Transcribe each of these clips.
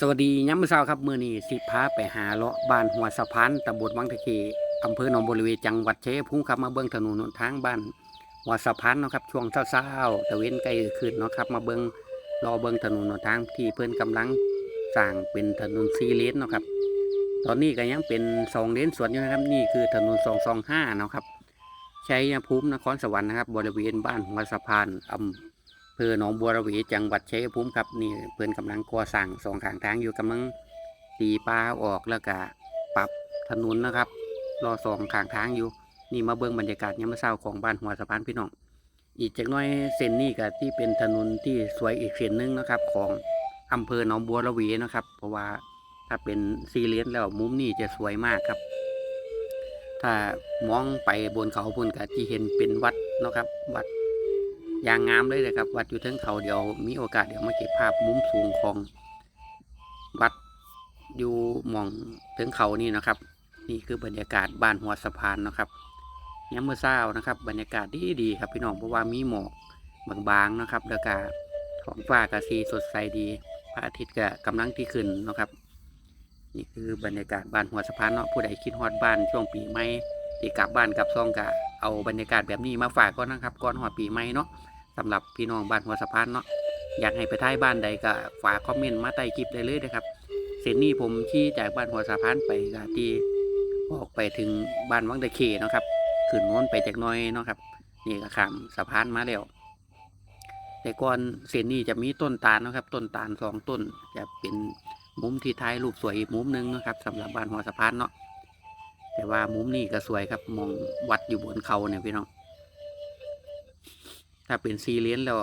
สวัสดีย้ำมื้อเช้าครับมื้อนี้สิพาไปหาเลาะบ้านหัวสะพานตำบลวังตะเคอำเภอหนองบัวระเวจังหวัดเชัยภูมิครับมาเบิ่งถนนหนทางบ้านหัวสะพานเนาะครับช่วงเช้าๆตะเว้นใกล้คืนเนาะครับ มาเบิ่งรอเบิ่งถนนหนทางที่เพิ่นกำลังสร้างเป็นถนน4เลนเนาะครับ ตอนนี้ก็ยังเป็น2เลนสวนอยู่นะครับนี่คือถนน225เนาะครับชัยภูมินครสวรรค์นะครับบริเวณบ้านหัวสะพานอำ ภอหนองบัวระเวจังหวัดชัยภูมิครับนี่เพื่อนกำลังก่อสร้างสองข้างทางอยู่กำลังตีปลาออกแล้วก็ปรับถนนนะครับ รอสองข้างทางอยู่ นี่มาเบิ่งบรรยากาศยามเช้าของบ้านหัวสะพานพี่น้อง อีกจักน้อยเส้นนี้ก็ที่เป็นถนนที่สวยอีกเส้นหนึงนะครับ ของอำเภอหนองบัวระเวนะครับ เพราะว่าถ้าเป็นซีเรียสแล้วมุมนี้จะสวยมากครับ ถ้ามองไปบนเขาพุ่นก็ที่เห็นเป็นวัดนะครับ วัด ย่างงามเลยเลยครับ วัดอยู่เทิงเขาเดี๋ยวมีโอกาสเดี๋ยวมาเก็บภาพมุมสูงของวัดอยู่หมองเทิงเขานี่นะครับ นี่คือบรรยากาศบ้านหัวสะพานนะครับยามเมื่อเช้านะครับ บรรยากาศดีดีครับพี่น้องเพราะว่ามีหมอกบางๆนะครับแล้วก็ท้องฟ้าก็สีสดใสดีพระอาทิตย์ก็กำลังที่ขึ้นนะครับ นี่คือบรรยากาศบ้านหัวสะพานเนาะผู้ใดคิดฮอดบ้านช่วงปีใหม่ที่กลับบ้านกลับซ่องกะ เอาบรรยากาศแบบนี้มาฝากก่อนนะครับก่อนฮอดปีใหม่เนาะสำหรับพี่น้องบ้านหัวสะพานเนาะอยากให้ไปท้ายบ้านใดก็ฝากคอมเมนต์มาใต้คลิปได้เลยนะครับเส้นนี้ผมขี่จากบ้านหัวสะพานไปก็ที่ออกไปถึงบ้านวังตะเคเนาะครับขึ้นโน้นไปจากน้อยเนาะครับนี่ก็ขามสะพานมาแล้วแต่ก่อนเส้นนี้จะมีต้นตาลเนาะครับ ต้นตาลสองต้นจะเป็นมุมที่ท้ายรูปสวยอีกมุมหนึงนะครับสำหรับบ้านหัวสะพานเนาะ แต่ว่ามุมนี้ก็สวยครับ มองวัดอยู่บนเขาเนี่ยพี่น้อง ถ้าเป็นซีเรียนแล้ว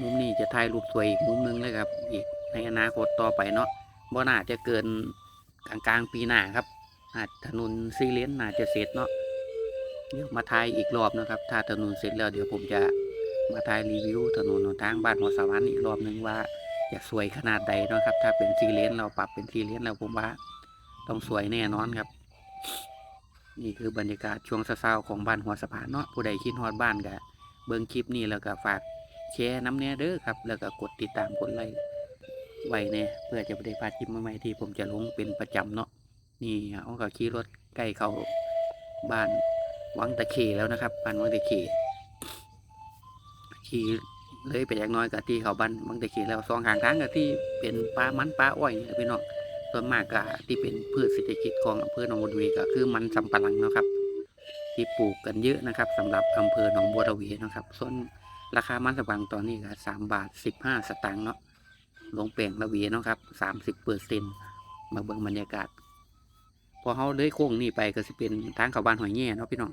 มุมนี้จะถ่ายรูปสวยอีกมุมหนึงเลยครับ อีกในอนาคตต่อไปเนาะบ่น่าจะเกินกลางกลางปีหน้าครับอาจถนนซีเรียนน่าจะเสร็จเนาะเดี๋ยวมาถ่ายอีกรอบนะครับ ถ้าถนนเสร็จแล้วเดี๋ยวผมจะมาถ่ายรีวิวถนนทางบ้านหัวสวรรค์อีกรอบหนึงว่าจะสวยขนาดใดนะครับ ถ้าเป็นซีเรียนเราปรับเป็นซีเรียนแล้วผมว่าต้องสวยแน่นอนครับ นี่คือบรรยากาศช่วงเช้าๆของบ้านหัวสะพานเนาะผู้ใดคิดฮอดบ้านก็เบิ่งคลิปนี้แล้วก็ฝากแชร์น้ำเนี้ยเด้อครับ แล้วก็กดติดตามกดไลค์ไว้เนี่ยเพื่อจะไม่ได้พลาดคลิปใหม่ๆที่ผมจะลงเป็นประจำเนาะนี่เขาก็ขี่รถใกล้เข้าบ้านวังตะเคแล้วนะครับบ้านวังตะเคขี่เลยไปอย่างน้อยกับที่เขาบ้านวังตะเคแล้วสองข้างทางกับที่เป็นป่ามันป่าอ้อยนี่แหละพี่น้อง ส่วนมากก็ที่เป็นพืชเศรษฐกิจของอำเภอหนองบัวระเวก็คือมันสำปะหลังนะครับ ที่ปลูกกันเยอะนะครับสำหรับอำเภอหนองบัวระเวนะครับ ส่วนราคามันสำปะหลังตอนนี้ก็สามบาทสิบห้าสตางค์เนาะลงแปลงระเวเนะครับสามสิบเปอร์เซ็นมาเบิ่งบรรยากาศ พอเขาเลยโค้งนี่ไปก็สิเป็นทางเขาบ้านหอยแง่เนาะพี่น้อง